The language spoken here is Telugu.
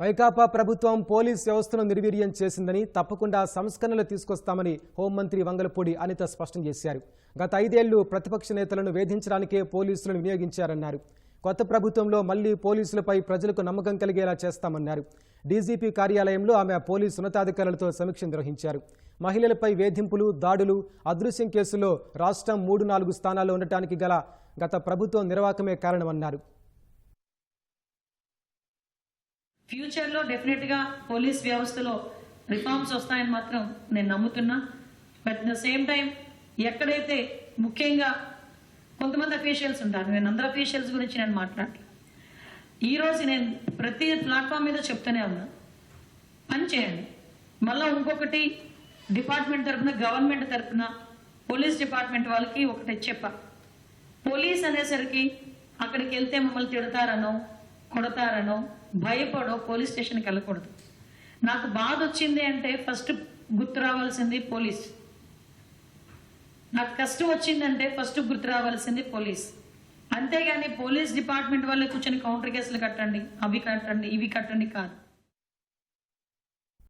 వైకాపా ప్రభుత్వం పోలీస్ వ్యవస్థను నిర్వీర్యం చేసిందని తప్పకుండా సంస్కరణలు తీసుకొస్తామని హోంమంత్రి వంగలపూడి అనిత స్పష్టం చేశారు. గత ఐదేళ్ళు ప్రతిపక్ష నేతలను వేధించడానికే పోలీసులను వినియోగించారన్నారు. కొత్త ప్రభుత్వంలో మళ్ళీ పోలీసులపై ప్రజలకు నమ్మకం కలిగేలా చేస్తామన్నారు. డీజీపీ కార్యాలయంలో ఆమె పోలీసు ఉన్నతాధికారులతో సమీక్ష నిర్వహించారు. మహిళలపై వేధింపులు దాడులు అదృశ్యం కేసులో రాష్ట్రం మూడు నాలుగు స్థానాల్లో ఉండటానికి గల గత ప్రభుత్వం నిర్వాకమే కారణమన్నారు. ఫ్యూచర్లో డెఫినెట్గా పోలీస్ వ్యవస్థలో రిఫార్మ్స్ వస్తాయని మాత్రం నేను నమ్ముతున్నా. బట్ ద సేమ్ టైం ఎక్కడైతే ముఖ్యంగా కొంతమంది అఫీషియల్స్ ఉంటారు నేను అందరు అఫీషియల్స్ గురించి నేను మాట్లాడలేదు ఈరోజు నేను ప్రతి ప్లాట్ఫామ్ మీద చెప్తూనే ఉన్నా. పని చేయండి. మళ్ళీ ఇంకొకటి డిపార్ట్మెంట్ తరఫున గవర్నమెంట్ తరఫున పోలీస్ డిపార్ట్మెంట్ వాళ్ళకి ఒకటి చెప్ప. పోలీస్ అనేసరికి అక్కడికి వెళ్తే మమ్మల్ని తిడతారనో కొడతారనో భయపడో పోలీస్ స్టేషన్కి వెళ్ళకూడదు. నాకు బాధ వచ్చింది అంటే ఫస్ట్ గుర్తు రావాల్సింది పోలీస్. నాకు కష్టం వచ్చిందంటే ఫస్ట్ గుర్తు రావాల్సింది పోలీస్. అంతేగాని పోలీస్ డిపార్ట్మెంట్ వాళ్ళే కూర్చొని కౌంటర్ కేసులు కట్టండి అవి కట్టండి ఇవి కట్టండి కాదు.